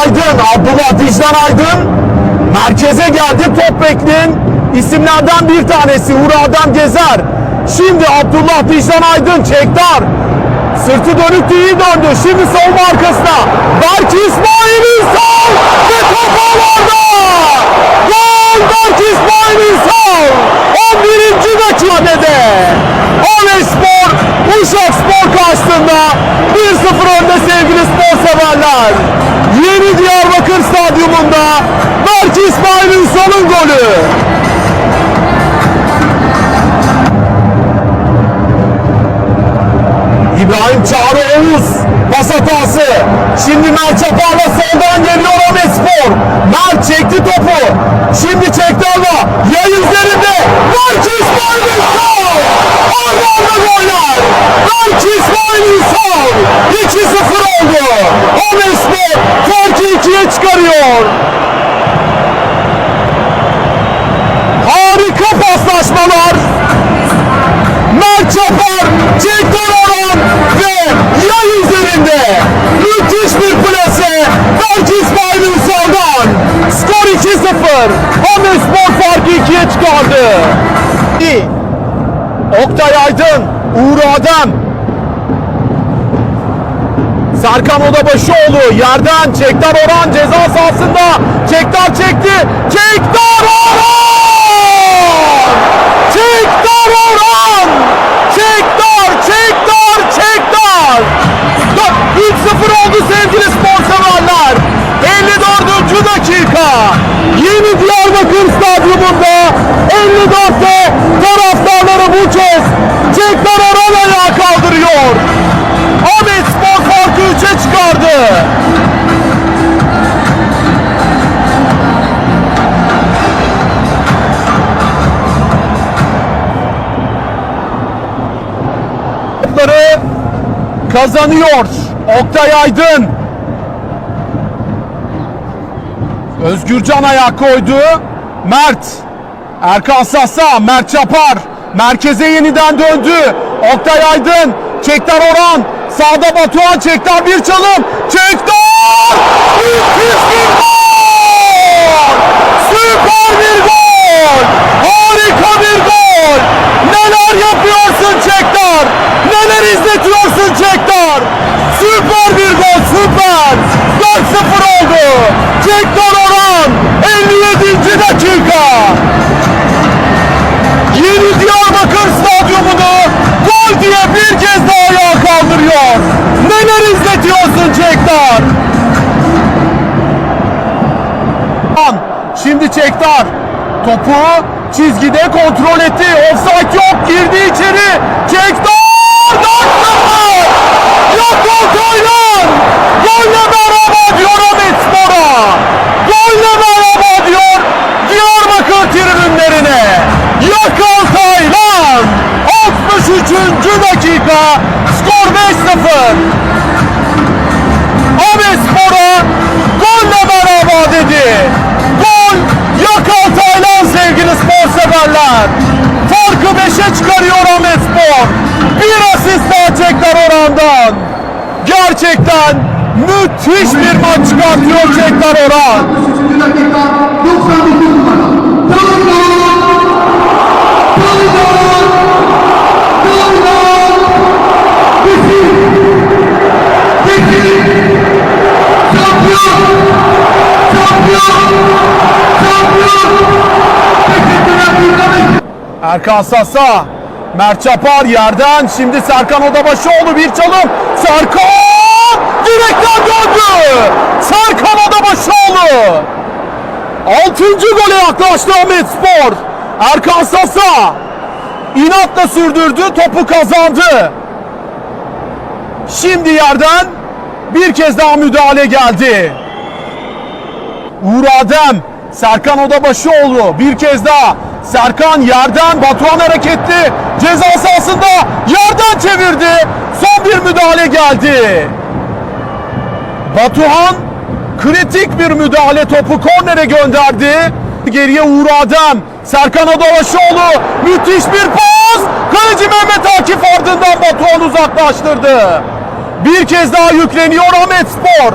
Aydın, Abdullah Dicdan Aydın merkeze geldi. Top bekleyen isimlerden bir tanesi Uğur Gezer. Şimdi Abdullah Dicdan Aydın çektar. Sırtı dönük iyi döndü. Şimdi savunma arkasına. Berk İsmail Ünsal Çağrı Oğuz pas hatası. Şimdi Mert Çapar'la soldan geliyor Ahmet Spor. Mert çekti topu. Şimdi çekti ama yay üzerinde. Mert İsmail. Arda arda goller. Mert İsmail Ünsal. 2-0 oldu. Ahmet Spor farkı ikiye çıkarıyor. Oktay Aydın, Uğur Adem. Serkan Odabaşıoğlu yerden Çektar Orhan ceza sahasında. Çektar çekti. Çektar Orhan! Çektar Orhan! Çektar kazanıyor. Oktay Aydın. Özgürcan ayağa koydu. Mert. Erkan Sassa. Mert Çapar. Merkeze yeniden döndü. Oktay Aydın. Çektar Orhan. Sağda Batuhan. Çektar bir çalım. Çektar! Şimdi Çektar topu çizgide kontrol etti. Offside yok. Girdi içeri. Çektar! 4-0! Yakal Taylan! Golle merhaba diyor Ahmet Spor'a. Golle merhaba diyor Diyarbakır tribünlerine. Yakal Taylan! 63. dakika. Skor 5-0. Ahmet Spor'a golle merhaba dedi. Sevgili spor severler. Farkı 5'e çıkarıyor Ahmet Spor. Bir asist daha Çektar Orhan'dan. Gerçekten müthiş bir maç çıkartıyor Çektar Orhan. 63. dakika 99 numara. Erkan Sasa, Mert Çapar yerden şimdi Serkan Odabaşıoğlu bir çalım. Serkan direkten döndü. Serkan Odabaşıoğlu. Altıncı gole yaklaştı Ahmet Spor. Erkan Sasa inatla sürdürdü topu kazandı. Şimdi yerden bir kez daha müdahale geldi. Uğur Adem, Serkan Odabaşıoğlu bir kez daha. Serkan yerden Batuhan hareketli. Ceza sahasında yerden çevirdi. Son bir müdahale geldi. Batuhan kritik bir müdahale topu kornere gönderdi. Geriye Uğur Adem, Serkan Odabaşıoğlu müthiş bir pas. Kaleci Mehmet Akif ardından Batuhan uzaklaştırdı. Bir kez daha yükleniyor Ahmet Spor.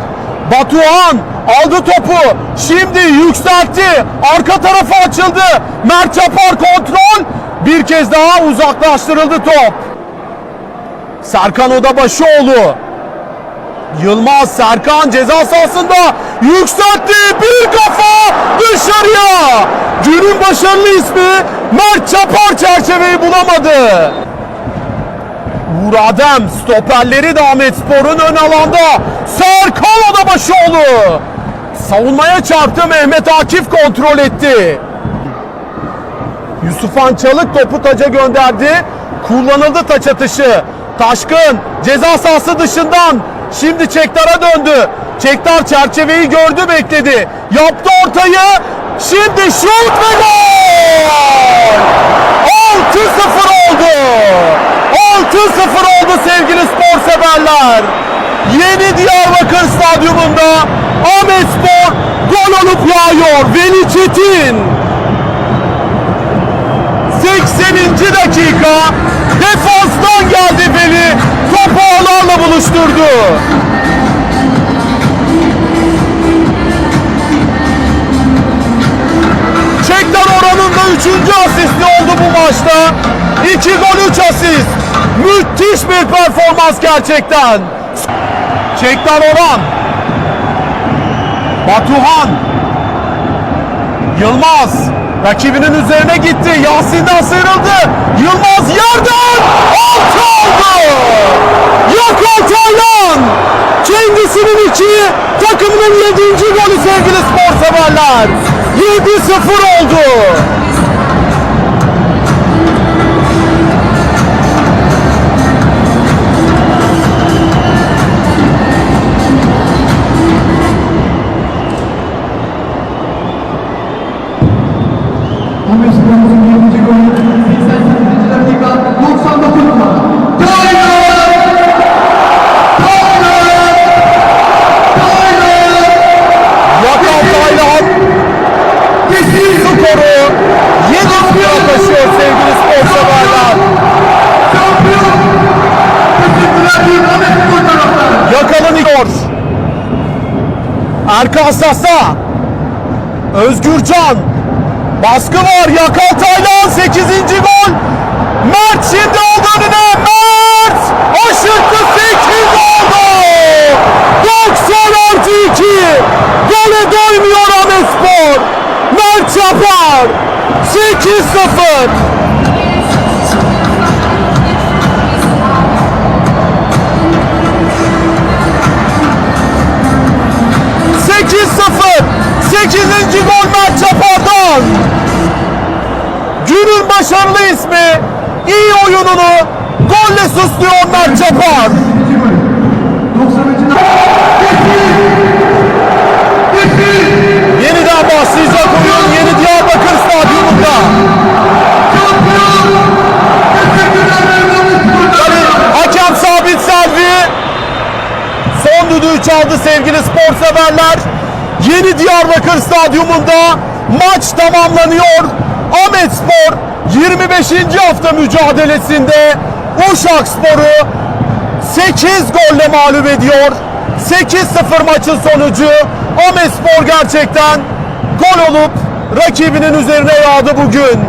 Batuhan aldı topu. Şimdi yükseltti. Arka tarafa açıldı. Mert Çapar kontrol. Bir kez daha uzaklaştırıldı top. Serkan Odabaşıoğlu. Yılmaz Serkan ceza sahasında yükseltti. Bir kafa dışarıya. Günün başarılı ismi Mert Çapar çerçeveyi bulamadı. Uğur Adem stoperleri de Ahmet Spor'un ön alanda. Serkan Odabaşıoğlu. Savunmaya çarptı Mehmet Akif kontrol etti. Yusufan Çalık topu taca gönderdi. Kullanıldı taç atışı. Taşkın ceza sahası dışından. Şimdi Çektar'a döndü. Çektar çerçeveyi gördü bekledi. Yaptı ortayı. Şimdi şut ve gol! 6-0 oldu. 6-0 oldu sevgili spor severler. Yeni Diyarbakır Stadyumunda Ahmet gol olup yağıyor. Veli Çetin. 80. dakika defanstan geldi Veli topu ağlarla buluşturdu. Çekler oranında 3. asisti oldu bu maçta. 2 gol 3 asist. Müthiş bir performans gerçekten. Çekler oran. Batuhan. Yılmaz rakibinin üzerine gitti. Yasin'den sıyrıldı. Yılmaz yerden altı oldu. Yakal Taylan. Kendisinin iki, takımının yedinci golü sevgili spor severler. 7-0 oldu. Erkan Sasa. Özgürcan. Baskı var. Yakal Taylan 8. gol. Mert şimdi oldu önüne. Mert. Aşırttı 8 oldu. 90 artı 2. Gole doymuyor Ahmet Spor. Mert Çapar. 8-0. Sekiz sıfır. Sekizinci gol Mert Çapar'dan. Günün başarılı ismi. iyi oyununu golle süslüyor Mert Çapar. 90. Kesin! Kesin! Yeniden başlayacak oyun Yeni Diyarbakır Stadyumunda. Hakem Sabit Selvi son düdüğü çaldı sevgili spor severler. Yeni Diyarbakır Stadyumunda maç tamamlanıyor. Ahmet Spor 25. hafta mücadelesinde Uşak Spor'u 8 golle mağlup ediyor. 8-0 maçın sonucu. Ahmet Spor gerçekten gol olup rakibinin üzerine yağdı bugün.